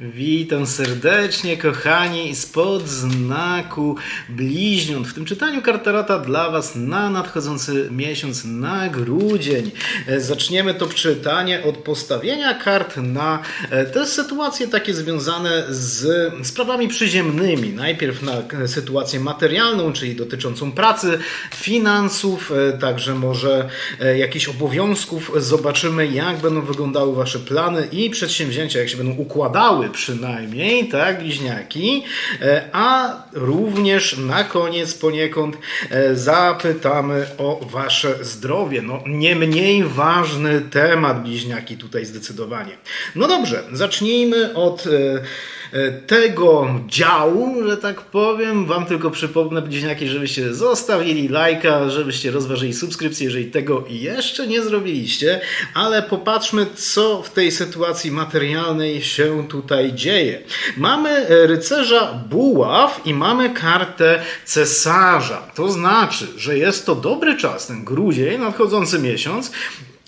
Witam serdecznie, kochani, spod znaku bliźniąt. W tym czytaniu kartarota dla Was na nadchodzący miesiąc, na grudzień. E, Zaczniemy to czytanie od postawienia kart na e, te sytuacje takie związane z sprawami przyziemnymi. Najpierw na e, sytuację materialną, czyli dotyczącą pracy, finansów, także może jakichś obowiązków. Zobaczymy, jak będą wyglądały Wasze plany i przedsięwzięcia, jak się będą układały przynajmniej, tak, bliźniaki, E, a również na koniec poniekąd e, zapytamy o Wasze zdrowie. No, nie mniej ważny temat bliźniaki tutaj zdecydowanie. No dobrze, zacznijmy od e, tego działu, że tak powiem. Wam tylko przypomnę, bliźniaki, żebyście zostawili lajka, żebyście rozważyli subskrypcję, jeżeli tego jeszcze nie zrobiliście. Ale popatrzmy, co w tej sytuacji materialnej się tutaj dzieje. Mamy e, rycerza buław i mamy kartę cesarza. To znaczy, że jest to dobry czas, ten grudzień, nadchodzący miesiąc,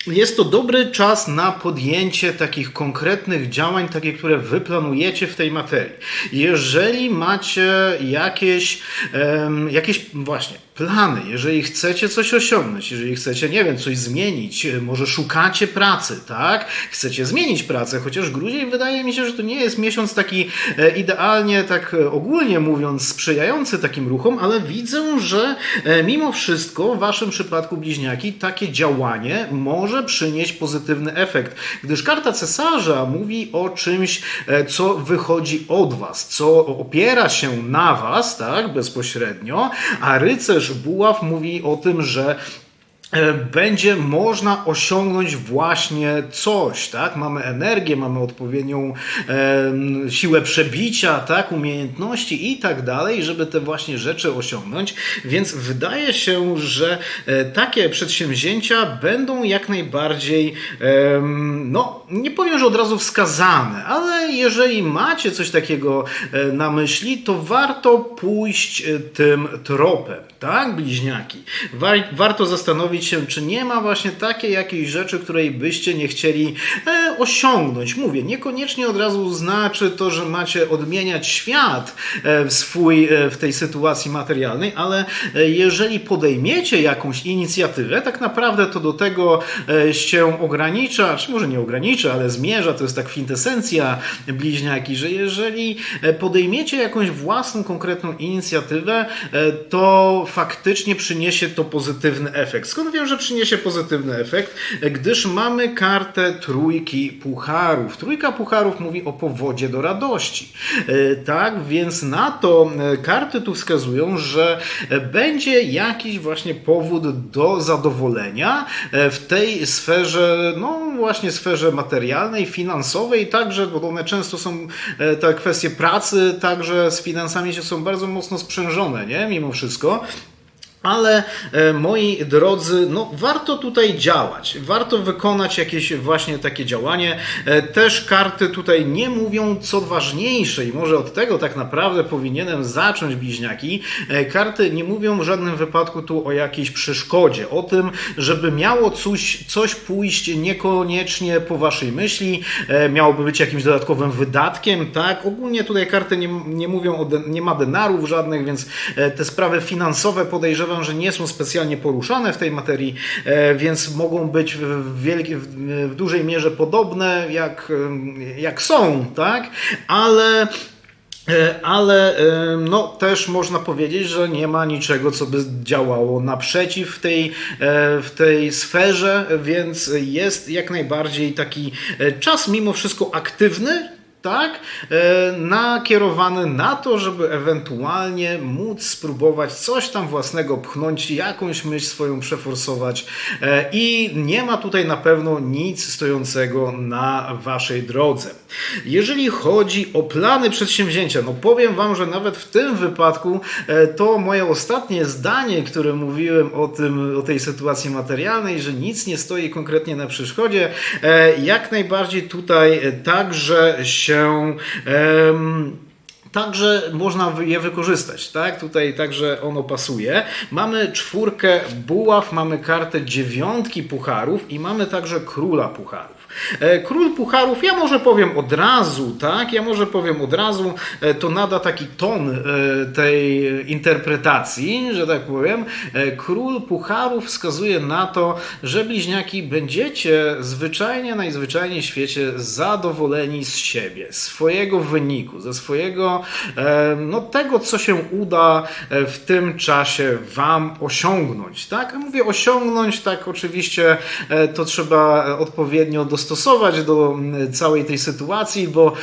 jest to dobry czas na podjęcie takich konkretnych działań, takie, które wy planujecie w tej materii. Jeżeli macie jakieś, em, jakieś właśnie plany, jeżeli chcecie coś osiągnąć, jeżeli chcecie, nie wiem, coś zmienić, e, może szukacie pracy, tak? Chcecie zmienić pracę, chociaż grudzień wydaje mi się, że to nie jest miesiąc taki e, idealnie, tak e, ogólnie mówiąc, sprzyjający takim ruchom, ale widzę, że mimo wszystko w waszym przypadku bliźniaki takie działanie może przynieść pozytywny efekt, gdyż karta cesarza mówi o czymś, e, co wychodzi od was, co opiera się na was, tak, bezpośrednio, a rycerz buław mówi o tym, że będzie można osiągnąć właśnie coś, tak? Mamy energię, mamy odpowiednią em, siłę przebicia, tak? Umiejętności i tak dalej, żeby te właśnie rzeczy osiągnąć. Więc wydaje się, że e, takie przedsięwzięcia będą jak najbardziej, em, no, nie powiem, że od razu wskazane, ale jeżeli macie coś takiego e, na myśli, to warto pójść e, tym tropem, tak, bliźniaki? War, warto zastanowić się, czy nie ma właśnie takiej jakiejś rzeczy, której byście nie chcieli e, osiągnąć. Mówię, niekoniecznie od razu znaczy to, że macie odmieniać świat e, swój, e, w tej sytuacji materialnej, ale e, jeżeli podejmiecie jakąś inicjatywę, tak naprawdę to do tego e, się ogranicza, czy może nie ogranicza, ale zmierza, to jest tak kwintesencja bliźniaki, że jeżeli e, podejmiecie jakąś własną, konkretną inicjatywę, to faktycznie przyniesie to pozytywny efekt. Skąd wiem, że przyniesie pozytywny efekt? Gdyż mamy kartę trójki pucharów. Trójka pucharów mówi o powodzie do radości. E, Tak, więc na to e, karty tu wskazują, że będzie jakiś właśnie powód do zadowolenia e, w tej sferze, no właśnie sferze materialnej, finansowej, także, bo one często są, te kwestie pracy, także z finansami się są bardzo mocno sprzężone, nie? Mimo wszystko. Ale e, moi drodzy, no warto tutaj działać, warto wykonać jakieś właśnie takie działanie. E, też karty tutaj nie mówią co ważniejsze i może od tego tak naprawdę powinienem zacząć bliźniaki. E, karty nie mówią w żadnym wypadku tu o jakiejś przeszkodzie, o tym, żeby miało coś, coś pójść niekoniecznie po waszej myśli, miałoby być jakimś dodatkowym wydatkiem, tak? Ogólnie tutaj karty nie, nie mówią o, nie ma denarów żadnych, więc te sprawy finansowe podejrzewam, że nie są specjalnie poruszane w tej materii, e, więc mogą być w, wielki, w, dużej mierze podobne, jak, jak są, tak? Ale E, Ale no, też można powiedzieć, że nie ma niczego, co by działało naprzeciw w tej, e, w tej sferze, więc jest jak najbardziej taki czas mimo wszystko aktywny, tak, e, nakierowany na to, żeby ewentualnie móc spróbować coś tam własnego pchnąć, jakąś myśl swoją przeforsować e, i nie ma tutaj na pewno nic stojącego na waszej drodze. Jeżeli chodzi o plany przedsięwzięcia, no powiem wam, że nawet w tym wypadku e, to moje ostatnie zdanie, które mówiłem o tym, o tej sytuacji materialnej, że nic nie stoi konkretnie na przeszkodzie, jak najbardziej tutaj także się em, Także można je wykorzystać, tak? Tutaj także ono pasuje. Mamy czwórkę buław, mamy kartę dziewiątki pucharów i mamy także króla pucharów. E, Król pucharów, ja może powiem od razu, tak? Ja może powiem od razu, e, to nada taki ton e, tej interpretacji, że tak powiem. Król pucharów wskazuje na to, że bliźniaki będziecie zwyczajnie, najzwyczajniej w świecie zadowoleni z siebie, swojego wyniku, ze swojego, no tego, co się uda w tym czasie Wam osiągnąć, tak? Mówię osiągnąć, tak oczywiście to trzeba odpowiednio dostosować do mm, całej tej sytuacji, bo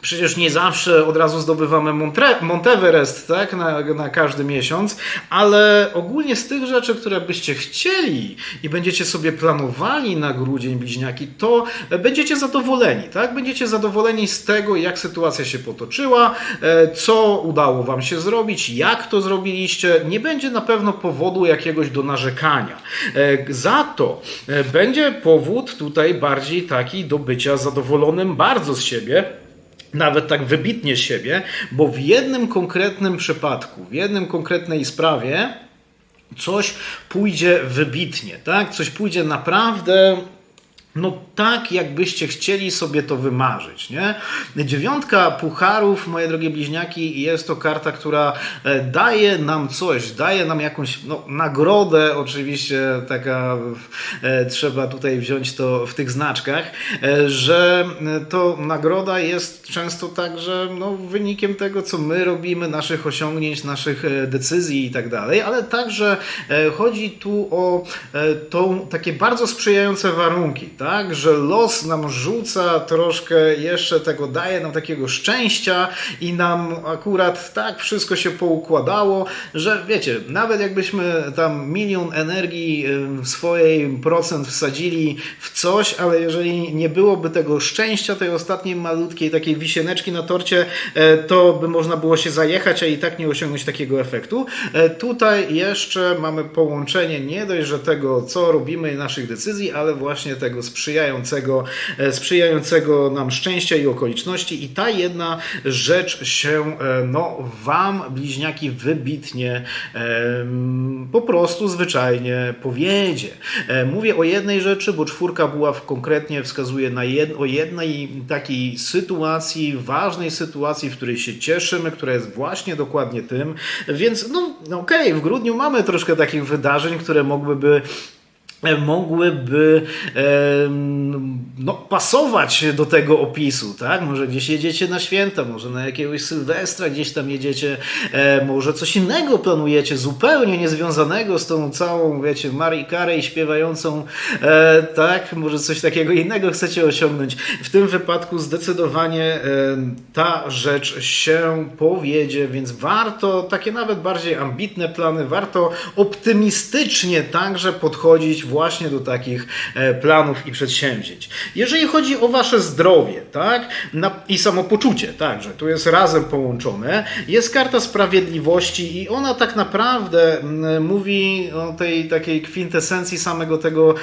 Przecież nie zawsze od razu zdobywamy Montre- Monteverest tak, na, na każdy miesiąc, ale ogólnie z tych rzeczy, które byście chcieli i będziecie sobie planowali na grudzień bliźniaki, to będziecie zadowoleni. Tak? Będziecie zadowoleni z tego, jak sytuacja się potoczyła, e, co udało Wam się zrobić, jak to zrobiliście. Nie będzie na pewno powodu jakiegoś do narzekania. E, Za to e, będzie powód tutaj bardziej taki do bycia zadowolonym bardzo z siebie nawet tak wybitnie siebie, bo w jednym konkretnym przypadku, w jednym konkretnej sprawie coś pójdzie wybitnie, tak? Coś pójdzie naprawdę no tak, jakbyście chcieli sobie to wymarzyć, nie? Dziewiątka pucharów, moje drogie bliźniaki, jest to karta, która e, daje nam coś, daje nam jakąś no, nagrodę, oczywiście taka e, trzeba tutaj wziąć to w tych znaczkach, e, że to nagroda jest często także no, wynikiem tego, co my robimy, naszych osiągnięć, naszych decyzji i tak dalej, ale także chodzi tu o tą, takie bardzo sprzyjające warunki, tak, że los nam rzuca troszkę jeszcze tego, daje nam takiego szczęścia i nam akurat tak wszystko się poukładało, że wiecie, nawet jakbyśmy tam milion energii swojej procent wsadzili w coś, ale jeżeli nie byłoby tego szczęścia, tej ostatniej malutkiej takiej wisieneczki na torcie, e, to by można było się zajechać, a i tak nie osiągnąć takiego efektu. E, Tutaj jeszcze mamy połączenie nie dość, że tego, co robimy, naszych decyzji, ale właśnie tego sprzyjającego, e, sprzyjającego nam szczęścia i okoliczności. I ta jedna rzecz się, e, no, Wam, bliźniaki, wybitnie em, po prostu zwyczajnie powiedzie. E, Mówię o jednej rzeczy, bo czwórka była w, konkretnie wskazuje na jed, o jednej takiej sytuacji, ważnej sytuacji, w której się cieszymy, która jest właśnie dokładnie tym. Więc no, no okej, w grudniu mamy troszkę takich wydarzeń, które mogłyby e, mogłyby em, no, pasować do tego opisu, tak? Może gdzieś jedziecie na święta, może na jakiegoś Sylwestra gdzieś tam jedziecie, e, może coś innego planujecie, zupełnie niezwiązanego z tą całą, wiecie, Marii Carey śpiewającą, e, tak? Może coś takiego innego chcecie osiągnąć. W tym wypadku zdecydowanie e, ta rzecz się powiedzie, więc warto takie nawet bardziej ambitne plany, warto optymistycznie także podchodzić właśnie do takich e, planów i przedsięwzięć. Jeżeli chodzi o wasze zdrowie, tak, i samopoczucie, także tu jest razem połączone, jest karta sprawiedliwości i ona tak naprawdę mówi o tej takiej kwintesencji samego tego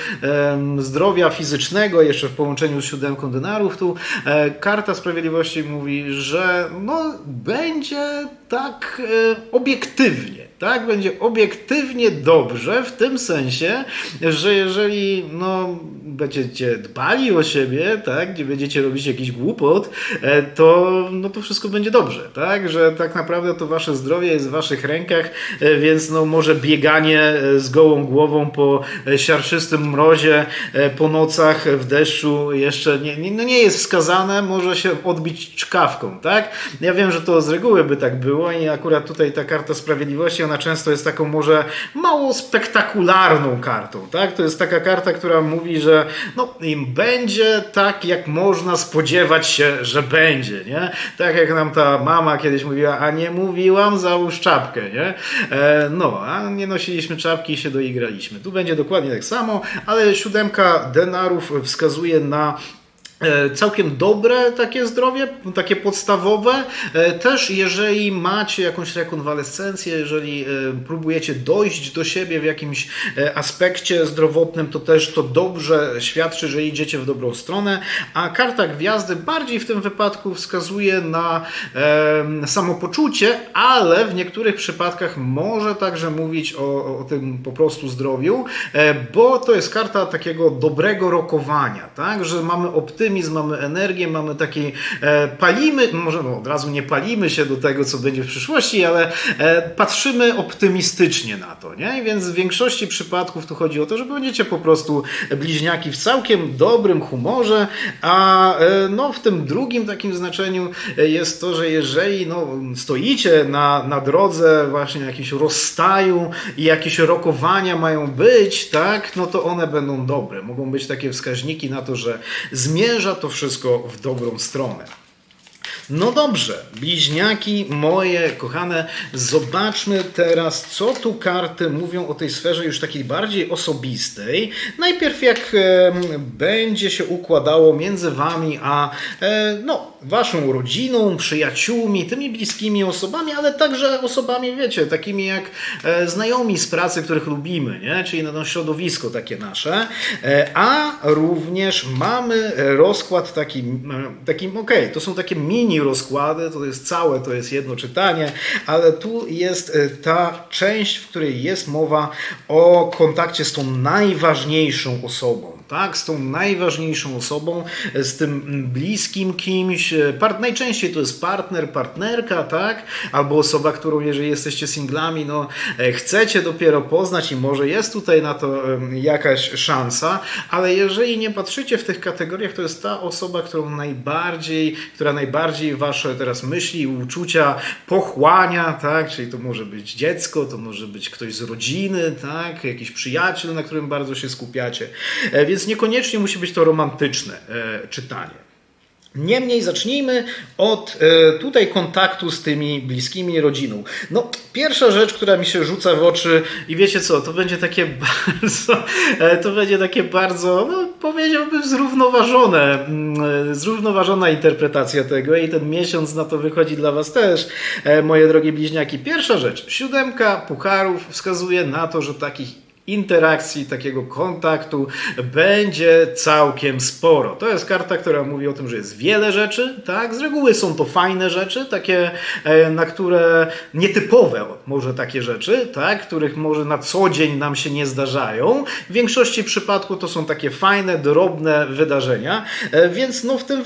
zdrowia fizycznego, jeszcze w połączeniu z siódemką denarów, tu e, karta sprawiedliwości mówi, że no, będzie tak e, obiektywnie tak? Będzie obiektywnie dobrze w tym sensie, że jeżeli no, będziecie dbali o siebie, tak? Nie będziecie robić jakichś głupot, e, to, no, to wszystko będzie dobrze, tak? Że tak naprawdę to wasze zdrowie jest w waszych rękach, e, więc no, może bieganie e, z gołą głową po siarczystym mrozie, po nocach w deszczu jeszcze nie, nie, no nie jest wskazane, może się odbić czkawką, tak? Ja wiem, że to z reguły by tak było i akurat tutaj ta karta sprawiedliwości, ona często jest taką może mało spektakularną kartą, tak? To jest taka karta, która mówi, że no, im będzie tak, jak można spodziewać się, że będzie, nie? Tak jak nam ta mama kiedyś mówiła, a nie mówiłam, załóż czapkę, nie? E, no, a nie nosiliśmy czapki i się doigraliśmy. Tu będzie dokładnie tak samo, ale siódemka denarów wskazuje na całkiem dobre takie zdrowie, takie podstawowe. E, też jeżeli macie jakąś rekonwalescencję, jeżeli e, próbujecie dojść do siebie w jakimś aspekcie zdrowotnym, to też to dobrze świadczy, że idziecie w dobrą stronę. A karta gwiazdy bardziej w tym wypadku wskazuje na samopoczucie, ale w niektórych przypadkach może także mówić o, o tym po prostu zdrowiu, bo to jest karta takiego dobrego rokowania, tak? że mamy optymizm optymizm, mamy energię, mamy taki, e, palimy, może no, od razu nie palimy się do tego, co będzie w przyszłości, ale e, patrzymy optymistycznie na to, nie? Więc w większości przypadków tu chodzi o to, że będziecie po prostu bliźniaki w całkiem dobrym humorze, a e, no, w tym drugim takim znaczeniu jest to, że jeżeli no, stoicie na, na drodze właśnie jakiegoś rozstaju i jakieś rokowania mają być, tak, no to one będą dobre. Mogą być takie wskaźniki na to, że zmierza zmierza to wszystko w dobrą stronę. No dobrze, bliźniaki moje kochane, zobaczmy teraz, co tu karty mówią o tej sferze już takiej bardziej osobistej. Najpierw jak e, będzie się układało między wami a e, no, waszą rodziną, przyjaciółmi, tymi bliskimi osobami, ale także osobami, wiecie, takimi jak e, znajomi z pracy, których lubimy, nie? czyli na no, środowisko takie nasze. E, a również mamy rozkład taki, taki okej, okay, to są takie mini rozkłady, to jest całe, to jest jedno czytanie, ale tu jest e, ta część, w której jest mowa o kontakcie z tą najważniejszą osobą tak? z tą najważniejszą osobą, z tym bliskim kimś. Part, najczęściej to jest partner, partnerka, tak? albo osoba, którą, jeżeli jesteście singlami, no, e, chcecie dopiero poznać i może jest tutaj na to jakaś szansa, ale jeżeli nie patrzycie w tych kategoriach, to jest ta osoba, którą najbardziej, która najbardziej wasze teraz myśli uczucia pochłania, tak? czyli to może być dziecko, to może być ktoś z rodziny, tak? jakiś przyjaciel, na którym bardzo się skupiacie. E, więc więc niekoniecznie musi być to romantyczne e, czytanie. Niemniej zacznijmy od e, tutaj kontaktu z tymi bliskimi rodziną. No, pierwsza rzecz, która mi się rzuca w oczy i wiecie co, to będzie takie bardzo, e, to będzie takie bardzo, no, powiedziałbym zrównoważone, mm, zrównoważona interpretacja tego i ten miesiąc na to wychodzi dla Was też, moje drogie bliźniaki. Pierwsza rzecz, siódemka pucharów wskazuje na to, że takich interakcji, takiego kontaktu będzie całkiem sporo. To jest karta, która mówi o tym, że jest wiele rzeczy, tak? Z reguły są to fajne rzeczy, takie, e, na które nietypowe może takie rzeczy, tak? Których może na co dzień nam się nie zdarzają. W większości przypadków to są takie fajne, drobne wydarzenia, e, więc no w tym,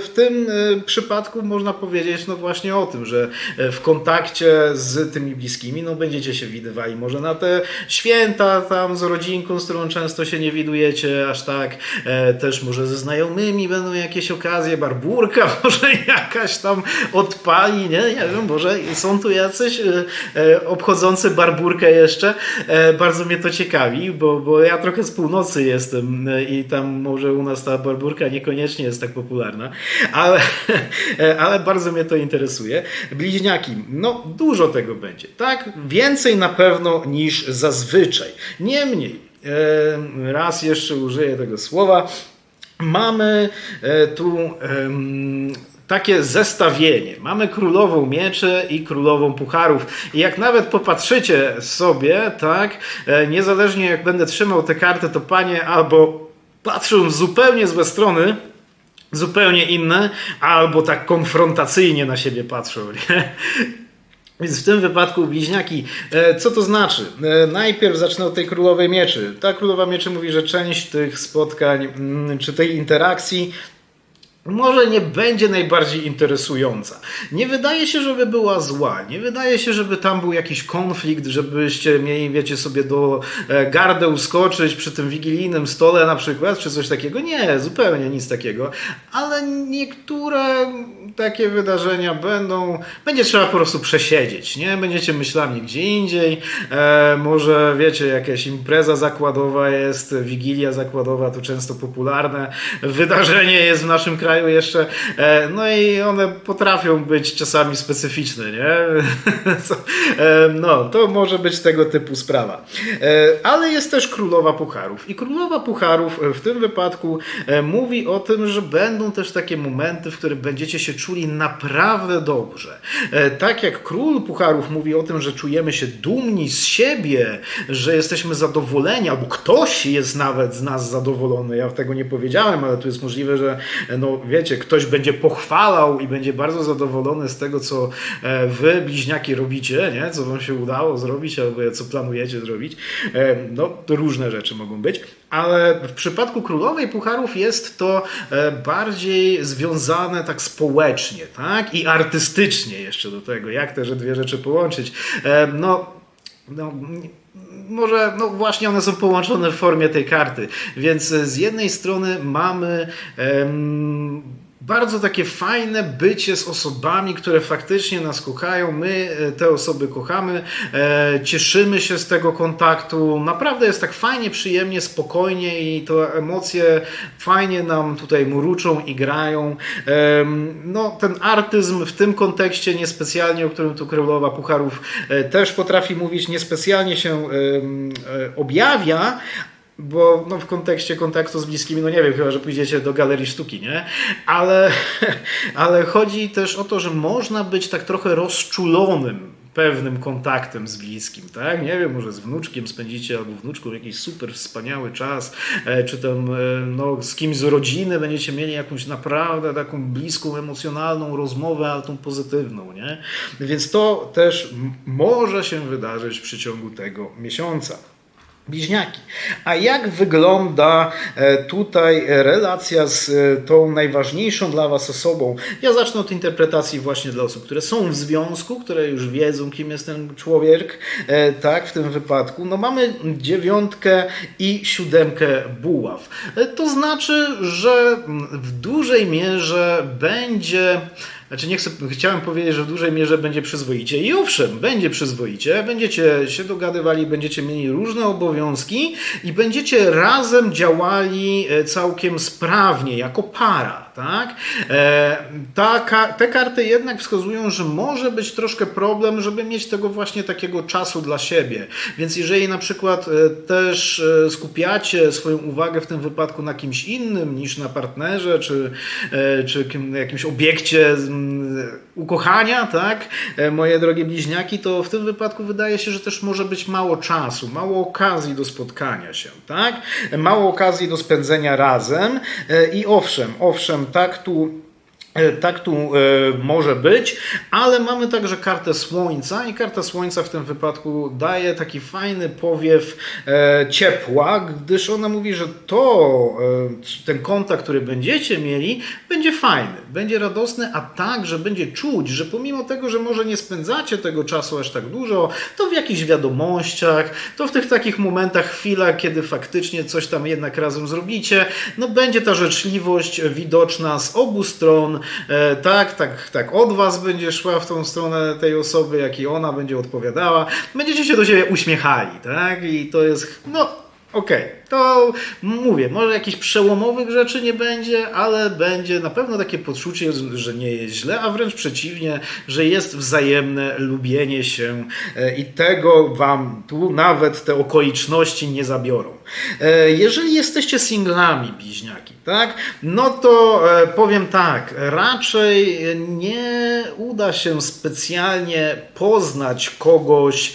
w tym e, przypadku można powiedzieć no właśnie o tym, że w kontakcie z tymi bliskimi no będziecie się widywali może na te święta, tam z rodzinką, z którą często się nie widujecie aż tak. E, też może ze znajomymi będą jakieś okazje, barburka może jakaś tam odpali, nie? Nie wiem, może są tu jacyś e, e, obchodzący barburkę jeszcze. E, bardzo mnie to ciekawi, bo, bo ja trochę z północy jestem e, i tam może u nas ta barburka niekoniecznie jest tak popularna, ale, e, ale bardzo mnie to interesuje. Bliźniaki, no dużo tego będzie, tak? Więcej na pewno niż zazwyczaj. Niemniej, raz jeszcze użyję tego słowa, mamy e, tu takie zestawienie. Mamy królową mieczy i królową pucharów. I jak nawet popatrzycie sobie, tak, e, niezależnie jak będę trzymał te karty, to panie albo patrzą w zupełnie złe strony, zupełnie inne, albo tak konfrontacyjnie na siebie patrzą. Nie? Więc w tym wypadku bliźniaki, e, co to znaczy? E, najpierw zacznę od tej królowej mieczy. Ta królowa mieczy mówi, że część tych spotkań mm, czy tej interakcji może nie będzie najbardziej interesująca. Nie wydaje się, żeby była zła. Nie wydaje się, żeby tam był jakiś konflikt, żebyście mieli, wiecie, sobie do e, gardę uskoczyć przy tym wigilijnym stole na przykład, czy coś takiego. Nie, zupełnie nic takiego. Ale niektóre takie wydarzenia będą, będzie trzeba po prostu przesiedzieć, nie? Będziecie myślami gdzie indziej, e, może wiecie, jakaś impreza zakładowa jest, wigilia zakładowa, to często popularne wydarzenie jest w naszym kraju jeszcze, e, no i one potrafią być czasami specyficzne, nie? E, no, to może być tego typu sprawa. E, ale jest też Królowa Pucharów i Królowa Pucharów w tym wypadku mówi o tym, że będą też takie momenty, w których będziecie się czuli naprawdę dobrze. Tak jak Król Pucharów mówi o tym, że czujemy się dumni z siebie, że jesteśmy zadowoleni, albo ktoś jest nawet z nas zadowolony. Ja tego nie powiedziałem, ale tu jest możliwe, że e, wiecie, ktoś będzie pochwalał i będzie bardzo zadowolony z tego, co e, wy, bliźniaki, robicie, nie? co wam się udało zrobić, albo co planujecie zrobić. E, No, różne rzeczy mogą być. Ale w przypadku Królowej Pucharów jest to e, bardziej związane tak społecznie, tak? I artystycznie jeszcze do tego. Jak te dwie rzeczy połączyć? No, no, może, no właśnie one są połączone w formie tej karty. Więc z jednej strony mamy em, bardzo takie fajne bycie z osobami, które faktycznie nas kochają. My e, te osoby kochamy, e, cieszymy się z tego kontaktu. Naprawdę jest tak fajnie, przyjemnie, spokojnie i to emocje fajnie nam tutaj muruczą i grają. No, ten artyzm w tym kontekście niespecjalnie, o którym tu Królowa Pucharów e, też potrafi mówić, niespecjalnie się objawia, bo no, w kontekście kontaktu z bliskimi, no nie wiem, chyba, że pójdziecie do galerii sztuki, nie? Ale, ale chodzi też o to, że można być tak trochę rozczulonym pewnym kontaktem z bliskim, tak? Nie wiem, może z wnuczkiem spędzicie albo wnuczką jakiś super wspaniały czas, e, czy tam e, no, z kimś z rodziny będziecie mieli jakąś naprawdę taką bliską, emocjonalną rozmowę, ale tą pozytywną, nie? Więc to też może się wydarzyć w przeciągu tego miesiąca. Bliźniaki. A jak wygląda e, tutaj relacja z e, tą najważniejszą dla Was osobą? Ja zacznę od interpretacji właśnie dla osób, które są w związku, które już wiedzą, kim jest ten człowiek. E, Tak, w tym wypadku. No mamy dziewiątkę i siódemkę buław. E, To znaczy, że w dużej mierze będzie. Znaczy nie chcę, chciałem powiedzieć, że w dużej mierze będzie przyzwoicie. I owszem, będzie przyzwoicie. Będziecie się dogadywali, będziecie mieli różne obowiązki i będziecie razem działali e, całkiem sprawnie, jako para. Tak? E, ta, te karty jednak wskazują, że może być troszkę problem, żeby mieć tego właśnie takiego czasu dla siebie. Więc jeżeli na przykład e, też e, skupiacie swoją uwagę w tym wypadku na kimś innym niż na partnerze, czy, czy kim- jakimś obiekcie ukochania, tak, moje drogie bliźniaki, to w tym wypadku wydaje się, że też może być mało czasu, mało okazji do spotkania się, tak, mało okazji do spędzenia razem i owszem, owszem, tak tu E, Tak tu e, może być, ale mamy także kartę Słońca i karta Słońca w tym wypadku daje taki fajny powiew e, ciepła, gdyż ona mówi, że to, e, ten kontakt, który będziecie mieli, będzie fajny, będzie radosny, a także będzie czuć, że pomimo tego, że może nie spędzacie tego czasu aż tak dużo, to w jakichś wiadomościach, to w tych takich momentach, chwilach, kiedy faktycznie coś tam jednak razem zrobicie, no będzie ta życzliwość widoczna z obu stron, e, tak, tak, tak, od was będzie szła w tą stronę tej osoby, jak i ona będzie odpowiadała, będziecie się do siebie uśmiechali, tak, i to jest, no, Okej, to mówię, może jakichś przełomowych rzeczy nie będzie, ale będzie na pewno takie poczucie, że nie jest źle, a wręcz przeciwnie, że jest wzajemne lubienie się e, i tego wam tu nawet te okoliczności nie zabiorą. E, Jeżeli jesteście singlami, bliźniaki, tak, no to e, powiem tak, raczej nie uda się specjalnie poznać kogoś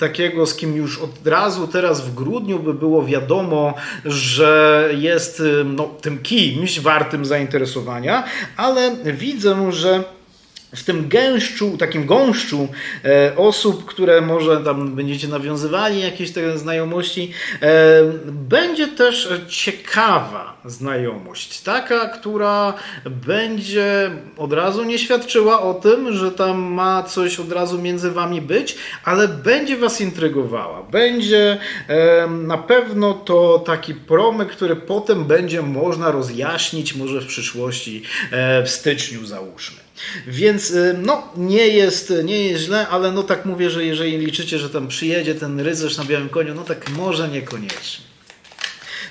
takiego, z kim już od razu teraz w grudniu by było wiadomo, że jest no, tym kimś wartym zainteresowania, ale widzę, że w tym gęszczu, takim gąszczu e, osób, które może tam będziecie nawiązywali jakieś te znajomości, e, będzie też ciekawa znajomość, taka, która będzie od razu nie świadczyła o tym, że tam ma coś od razu między wami być, ale będzie was intrygowała. Będzie e, na pewno to taki promyk, który potem będzie można rozjaśnić może w przyszłości, e, w styczniu załóżmy. Więc y, no, nie jest, nie jest źle, ale no tak mówię, że jeżeli liczycie, że tam przyjedzie ten rycerz na białym koniu, no tak może niekoniecznie.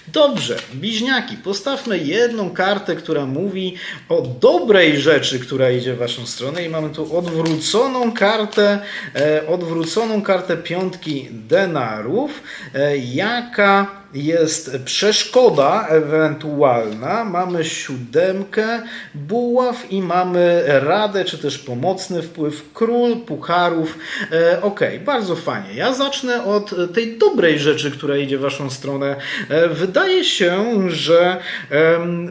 Dobrze, bliźniaki, postawmy jedną kartę, która mówi o dobrej rzeczy, która idzie w waszą stronę i mamy tu odwróconą kartę, e, odwróconą kartę piątki denarów, e, jaka jest przeszkoda ewentualna, mamy siódemkę buław i mamy radę, czy też pomocny wpływ król pucharów. E, ok, bardzo fajnie. Ja zacznę od tej dobrej rzeczy, która idzie w waszą stronę. E, wydaje się, że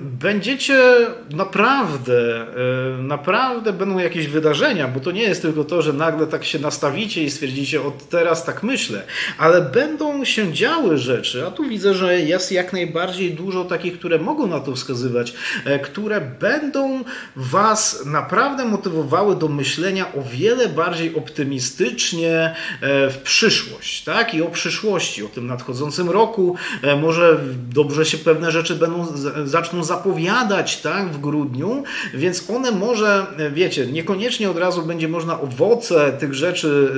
będziecie naprawdę, naprawdę będą jakieś wydarzenia, bo to nie jest tylko to, że nagle tak się nastawicie i stwierdzicie, od teraz tak myślę, ale będą się działy rzeczy, a tu widzę, że jest jak najbardziej dużo takich, które mogą na to wskazywać, e, które będą Was naprawdę motywowały do myślenia o wiele bardziej optymistycznie e, w przyszłość, tak? I o przyszłości, o tym nadchodzącym roku. E, Może dobrze się pewne rzeczy będą, zaczną zapowiadać, tak? W grudniu, więc one może, wiecie, niekoniecznie od razu będzie można owoce tych rzeczy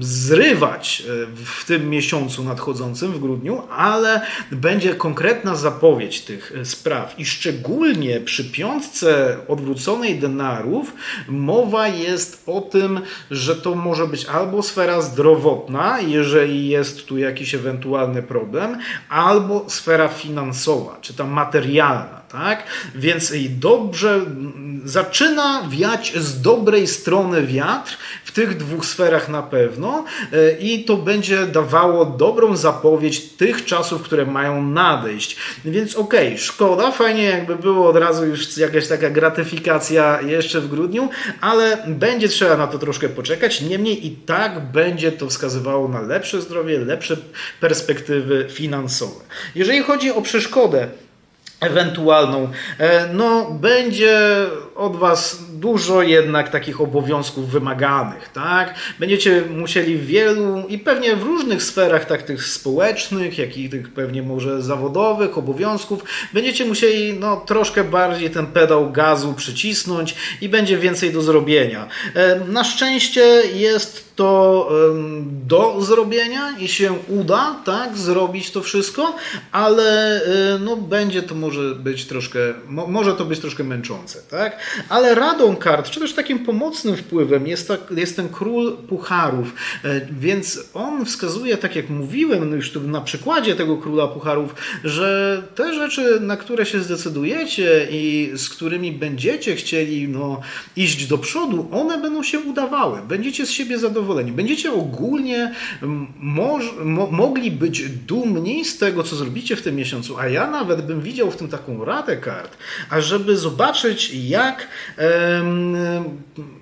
zrywać e, w tym miesiącu nadchodzącym, w grudniu, ale będzie konkretna zapowiedź tych e, spraw i szczególnie przy piątce odwróconej denarów mowa jest o tym, że to może być albo sfera zdrowotna, jeżeli jest tu jakiś ewentualny problem, albo sfera finansowa, czy tam materialna. Tak? Więc dobrze mm, zaczyna wiać z dobrej strony wiatr w tych dwóch sferach na pewno e, i to będzie dawało dobrą zapowiedź tych czasów, które mają nadejść. Więc okej, szkoda, fajnie jakby było od razu już jakaś taka gratyfikacja jeszcze w grudniu, ale będzie trzeba na to troszkę poczekać. Niemniej i tak będzie to wskazywało na lepsze zdrowie, lepsze perspektywy finansowe. Jeżeli chodzi o przeszkodę, ewentualną, e, no będzie od Was dużo jednak takich obowiązków wymaganych, tak? Będziecie musieli w wielu i pewnie w różnych sferach, tak tych społecznych, jak i tych pewnie może zawodowych, obowiązków, będziecie musieli no troszkę bardziej ten pedał gazu przycisnąć i będzie więcej do zrobienia. E, Na szczęście jest to do zrobienia i się uda, tak, zrobić to wszystko, ale e, no będzie to może być troszkę, mo, może to być troszkę męczące, tak? Ale radą kart, czy też takim pomocnym wpływem jest, tak, jest ten król pucharów, e, więc on wskazuje, tak jak mówiłem no już tu na przykładzie tego króla pucharów, że te rzeczy, na które się zdecydujecie i z którymi będziecie chcieli no, iść do przodu, one będą się udawały. Będziecie z siebie zadowoleni. Będziecie ogólnie mo, mogli być dumni z tego, co zrobicie w tym miesiącu, a ja nawet bym widział w tym taką radę kart, ażeby zobaczyć, jak, em,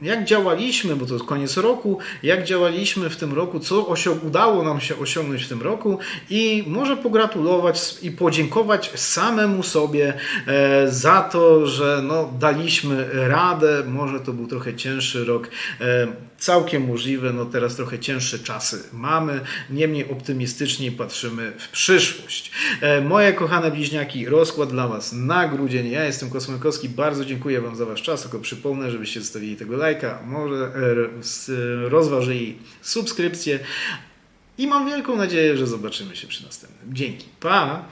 jak działaliśmy, bo to jest koniec roku, jak działaliśmy w tym roku, co udało nam się osiągnąć w tym roku i może pogratulować i podziękować samemu sobie e, za to, że no, daliśmy radę. Może to był trochę cięższy rok. E, całkiem możliwe, no teraz trochę cięższe czasy mamy, niemniej optymistycznie patrzymy w przyszłość. E, moje kochane bliźniaki, rozkład dla Was na grudzień. Ja jestem Kosmykowski, bardzo dziękuję Wam za Wasz czas, tylko przypomnę, żebyście zostawili tego lajka, może e, s- rozważyli subskrypcję i mam wielką nadzieję, że zobaczymy się przy następnym. Dzięki, pa!